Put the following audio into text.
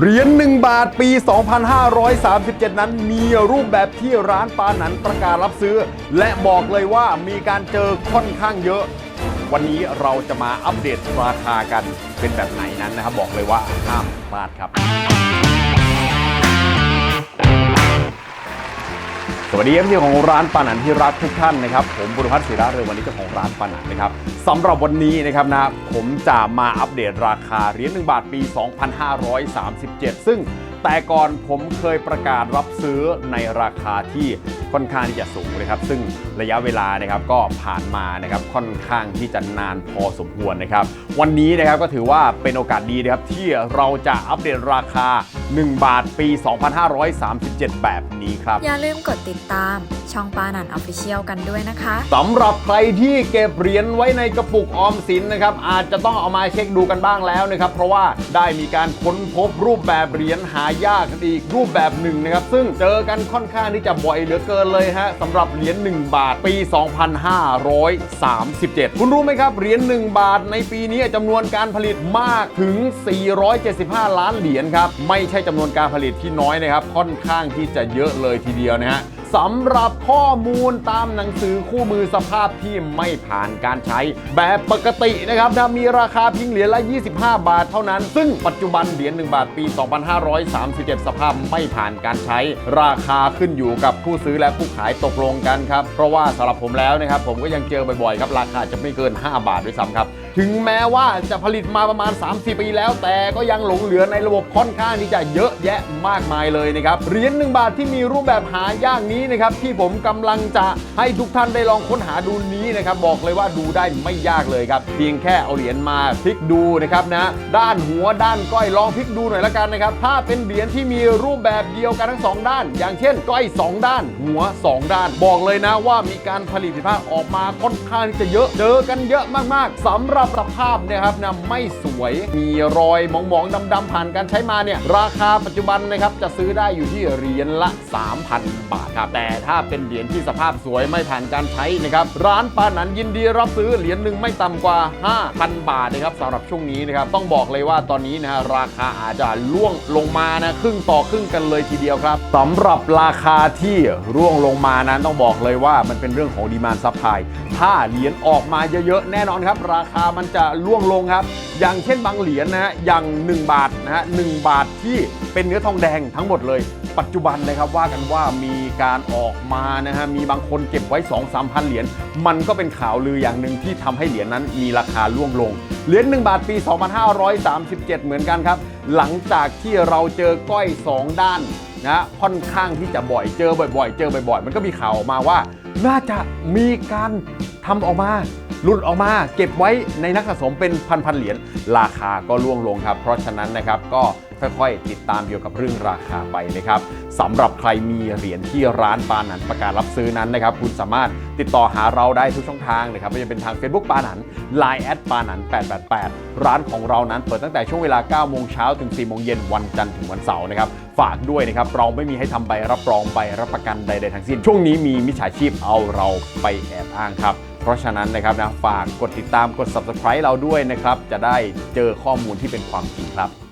เหรียญ1บาทปี 2537 นั้นมีรูปแบบที่ร้านปาหนันประกาศรับซื้อ และบอกเลยว่ามีการเจอค่อนข้างเยอะ วันนี้เราจะมาอัปเดตราคากันเป็นแบบไหนนั้นนะครับ บอกเลยว่าห้ามพลาดครับ วัสดีเอฟซีของร้านปานันที่รักทุกท่านนะครับผมบุรพัฒน์ศิระเรืองวันนี้เจ้าของร้านปานันนะครับสำหรับวันนี้นะครับนะผมจะมาอัปเดตราคาเหรียญ1บาทปี 2537 ซึ่งแต่ก่อนผมเคยประกาศรับซื้อในราคาที่ ค่อนข้างที่จะสูงนะครับ ซึ่งระยะเวลานะครับก็ผ่านมานะครับค่อนข้างที่จะนานพอสมควรนะครับ วันนี้นะครับก็ถือว่าเป็นโอกาสดีนะครับที่เราจะอัปเดตราคา 1 บาทปี 2537 แบบนี้ครับ อย่าลืมกดติดตามช่องปานันออฟฟิเชียลกันด้วยนะคะสำหรับใครที่เก็บเหรียญไว้ในกระปุกออมสินนะครับอาจจะต้องเอามาเช็คดูกันบ้างแล้วนะครับ เพราะว่าได้มีการค้นพบรูปแบบเหรียญหายากกันอีกรูปแบบหนึ่งนะครับ ซึ่งเจอกันค่อนข้างที่จะบ่อยเหลือเกินเลยฮะสำหรับเหรียญ1บาทปี 2537 คุณรู้ไหมครับเหรียญ1บาทในปีนี้จำนวนการผลิตมากถึง 475 ล้านเหรียญครับไม่ใช่จำนวนการผลิตที่น้อยนะครับค่อนข้างที่จะเยอะเลยทีเดียวนะฮะ สำหรับข้อมูลตามหนังสือคู่มือสภาพที่ไม่ผ่านการใช้ แบบปกตินะครับถ้ามีราคาเพิงเหรียญละ 25 บาทเท่านั้น ซึ่งปัจจุบันเหรียญ1บาทปี 2537 สภาพไม่ผ่านการใช้ ราคาขึ้นอยู่กับผู้ซื้อและผู้ขายตกลงกันครับ เพราะว่าสำหรับผมแล้วนะครับผมก็ยังเจอบ่อยๆครับราคาจะไม่เกิน 5 บาทด้วยซ้ำครับ ถึงแม้ว่าจะผลิตมาประมาณ 30 ปีแล้ว แต่ก็ยังหลงเหลือในระบบค่อนข้างที่จะเยอะแยะมากมายเลยนะครับเหรียญ1บาทที่มีรูปแบบหายากนี้นะครับที่ผมกำลังจะให้ทุกท่านได้ลองค้นหาดูนี้นะครับบอกเลยว่าดูได้ไม่ยากเลยครับเพียงแค่เอาเหรียญมาพลิกดูนะครับนะด้านหัวด้านก้อยลองพลิกดูหน่อยละกันนะครับถ้าเป็นเหรียญที่มีรูปแบบเดียวกันทั้งสองด้าน อย่างเช่น ก้อย 2 ด้าน หัว 2 ด้าน บอกเลยนะว่ามีการผลิตภาพออกมาค่อนข้างที่จะเยอะเจอกันเยอะมากๆสำหรับสภาพเนะครับนะไม่สวยมีรอยมองๆดำๆผ่านการใช้มาเนี่ยราคาปัจจุบันนะครับจะซื้อได้อยู่ที่เหรียญละ 3,000 บาทครับแต่ถ้าเป็นเหรียญที่สภาพสวยไม่ผ่านการใช้นะครับร้านปานันยินดีรับซื้อเหรียญหนึ่งไม่ต่ำกว่า 5,000 บาทนะครับสำหรับช่วงนี้นะครับต้องบอกเลยว่าตอนนี้นะฮะราคาอาจจะล่วงลงมานะครึ่งต่อครึ่งกันเลยทีเดียวครับสำหรับราคาที่ร่วงลงมานั้นต้องบอกเลยว่ามันเป็นเรื่องของดีมานซัพพลายถ้าเหรียญออกมาเยอะๆแน่นอนครับ ราคามันจะล่วงลงครับ อย่างเช่นบางเหรียญนะฮะอย่าง 1 บาทนะฮะหบาทที่เป็นเนื้อทองแดงทั้งหมดเลย ปัจจุบันนะครับว่ากันว่ามีการออกมานะฮะมีบางคนเก็บไว้ 2 3พันเหรียญมันก็เป็นข่าวลืออย่างหนึ่งที่ทำให้เหรียญนั้นมีราคาล่วงลงเหรียญ1บาทปี 2537 เหมือนกันครับ หลังจากที่เราเจอก้อย 2 ด้านนะค่อนข้างที่จะบ่อยเจอบ่อย ๆ เจอบ่อย ๆ มันก็มีข่าวออกมาว่า น่าจะมีการทำออกมา หลุดออกมาเก็บไว้ในนักสะสมเป็นพันๆเหรียญราคาก็ร่วงลงครับ เพราะฉะนั้นนะครับก็ค่อยๆ ติดตามเกี่ยวกับเรื่องราคาไปนะครับสำหรับใครมีเหรียญที่ร้านปานันประกาศรับซื้อนั้นนะครับคุณสามารถติดต่อหาเราได้ทุกช่องทางนะครับไม่ว่าจะเป็นทาง Facebook ปานัน Line แอดปานัน888 ร้านของเรานั้นเปิดตั้งแต่ช่วงเวลา9โมงเช้าถึง4โมงเย็นวันจันทร์ถึงวันเสาร์นะครับฝากด้วยนะครับเราไม่มีให้ทำใบรับรองใบรับประกันใดๆทั้งสิ้น ช่วงนี้มีมิจฉาชีพเอาเราไปแอบอ้างครับ เพราะฉะนั้นนะครับนะฝากกดติดตามกด subscribe เราด้วยนะครับ จะได้เจอข้อมูลที่เป็นความจริงครับ